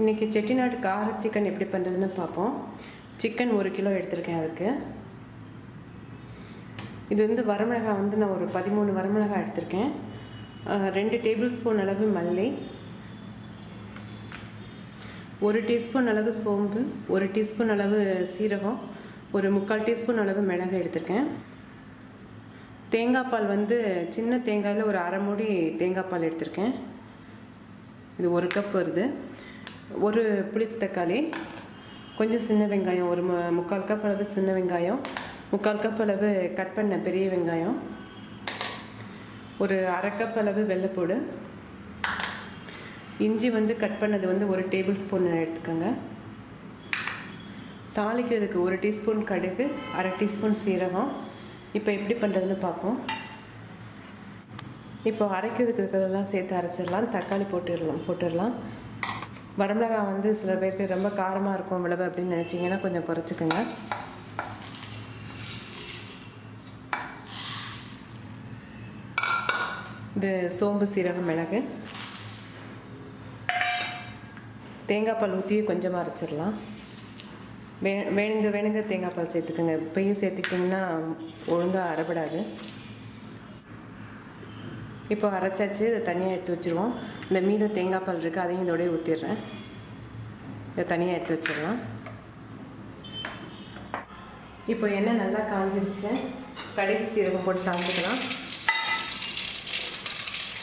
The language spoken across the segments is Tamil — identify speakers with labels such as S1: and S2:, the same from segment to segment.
S1: இன்றைக்கி செட்டிநாடு கார சிக்கன் எப்படி பண்ணுறதுன்னு பார்ப்போம். சிக்கன் ஒரு கிலோ எடுத்திருக்கேன் அதுக்கு. இது வந்து வரமிளகாய் வந்து நான் ஒரு பதிமூணு வரமிளகாய் எடுத்திருக்கேன். ரெண்டு டேபிள் ஸ்பூன் அளவு மல்லி. ஒரு டீஸ்பூன் அளவு சோம்பு ஒரு டீஸ்பூன் அளவு சீரகம் ஒரு முக்கால் டீஸ்பூன் அளவு மிளகு எடுத்திருக்கேன். தேங்காய் பால் வந்து சின்ன தேங்காயில் ஒரு அரை மூடி தேங்காய் பால் எடுத்திருக்கேன். இது ஒரு கப் வருது. ஒரு புளிப்பு தக்காளி கொஞ்சம் சின்ன வெங்காயம் ஒரு முக்கால் கப் அளவு சின்ன வெங்காயம் முக்கால் கப் அளவு கட் பண்ண பெரிய வெங்காயம் ஒரு அரை கப் அளவு வெள்ளைப்பூடு இஞ்சி வந்து கட் பண்ணது வந்து ஒரு டேபிள் ஸ்பூன் எடுத்துக்கோங்க. தாளிக்கிறதுக்கு ஒரு டீஸ்பூன் கடுகு அரை டீஸ்பூன் சீரகம். இப்போ எப்படி பண்ணுறதுன்னு பார்ப்போம். இப்போ அரைக்கிறதுக்கு இருக்கிறதெல்லாம் சேர்த்து அரைச்சிடலாம். தக்காளி போட்டுடலாம் போட்டுடலாம். வரமிளகாய் வந்து சில பேருக்கு ரொம்ப காரமாக இருக்கும் விளவு அப்படின்னு நினச்சிங்கன்னா கொஞ்சம் குறைச்சிக்கோங்க. இது சோம்பு சீரகம் மிளகு. தேங்காய் பால் ஊற்றி கொஞ்சமாக அரைச்சிடலாம். வே வேணுங்க வேணுங்க தேங்காய் பால் சேர்த்துக்கோங்க. இப்பயும் சேர்த்துக்கிட்டிங்கன்னா ஒழுங்காக அரைப்படாது. இப்போ அரைச்சாச்சு இதை தனியாக எடுத்து வச்சுருவோம். இந்த மீதம் தேங்காய் பால் இருக்குது அதையும் இதோடய ஊற்றிடுறேன் இதை தனியாக எடுத்து வச்சிடலாம். இப்போ எண்ணெய் நல்லா காஞ்சிருச்சு. கடுகு சீரகம் போட்டு சாப்பிட்டுக்கலாம்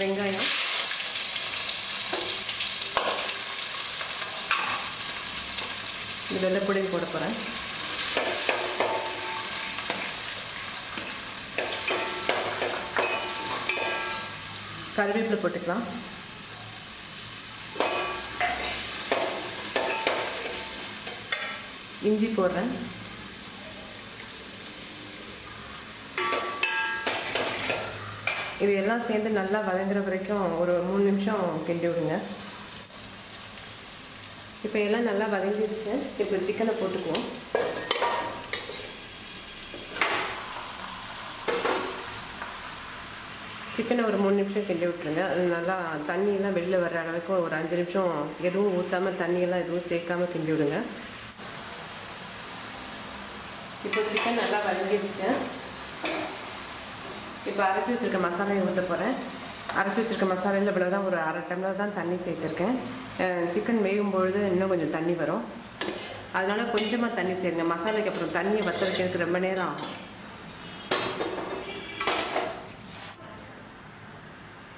S1: வெங்காயம். இது வெள்ளைப்பொடியும் போட போகிறேன் கருவேப்பிலை போட்டுக்கலாம். இஞ்சி போடுறேன். இது எல்லாம் சேர்ந்து நல்லா வதங்குற வரைக்கும் ஒரு மூணு நிமிஷம் கிண்டி விடுங்க. இப்போ எல்லாம் நல்லா வதங்கிடுச்சு. இப்போ சிக்கனை போட்டுக்குவோம். சிக்கனை ஒரு மூணு நிமிஷம் கிண்டி விட்டுருங்க. அது நல்லா தண்ணியெல்லாம் வெளில வர்ற அளவுக்கு ஒரு அஞ்சு நிமிஷம் எதுவும் ஊற்றாமல் தண்ணியெல்லாம் எதுவும் சேர்க்காம கிண்டி விடுங்க. இப்போ சிக்கன் நல்லா வதங்கிடுச்சு. இப்போ அரைச்சி வச்சிருக்க மசாலையை ஊற்ற போகிறேன் அரைச்சி வச்சுருக்க மசாலையில் இவ்வளோ தான் ஒரு அரை டம்ளர் தான் தண்ணி சேர்த்துருக்கேன். சிக்கன் வேகும் பொழுது இன்னும் கொஞ்சம் தண்ணி வரும். அதனால் கொஞ்சமாக தண்ணி சேருங்க. மசாலைக்கு அப்புறம் தண்ணியை வற்ற வைக்கிறதுக்கு ரொம்ப நேரம் ஆகும்.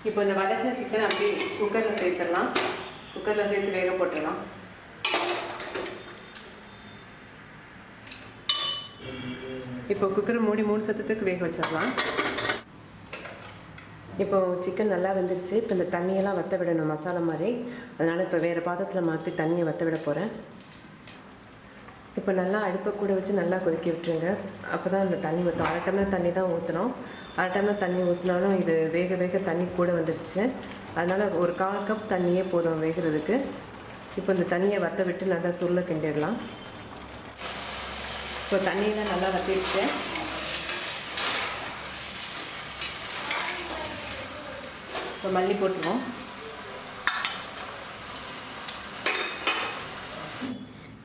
S1: இப்போ இந்த வதக்கின சிக்கன் அப்படியே குக்கரில் சேர்த்துடலாம். குக்கரில் சேர்த்து வேக போட்டுடலாம். இப்போ குக்கரை மூடி மூணு சத்தத்துக்கு வேக வச்சிடலாம். இப்போ சிக்கன் நல்லா வெந்துருச்சு. இப்போ இந்த தண்ணியெல்லாம் வற்ற விடணும் மசாலா மாதிரி. அதனால் இப்போ வேறு பாத்திரத்தில் மாற்றி தண்ணியை வற்ற விட போகிறேன் இப்போ நல்லா அடுப்பை கூட வச்சு நல்லா கொதிக்க விட்டுருங்க. அப்போ தான் அந்த தண்ணி ஊற்றும் அரை டம்ளர் தண்ணி தான் ஊற்றணும் அரை டம்ளர் தண்ணி ஊற்றினாலும் இது வேக வேக தண்ணி கூட வந்துடுச்சு அதனால் ஒரு கால் கப் தண்ணியே போதும் வேகிறதுக்கு. இப்போ இந்த தண்ணியை வற்ற விட்டு நல்லா சுருளை கிண்டிடலாம். இப்போ தண்ணியெல்லாம் நல்லா வற்றிடுச்சு இப்போ மல்லி போட்டுருவோம்.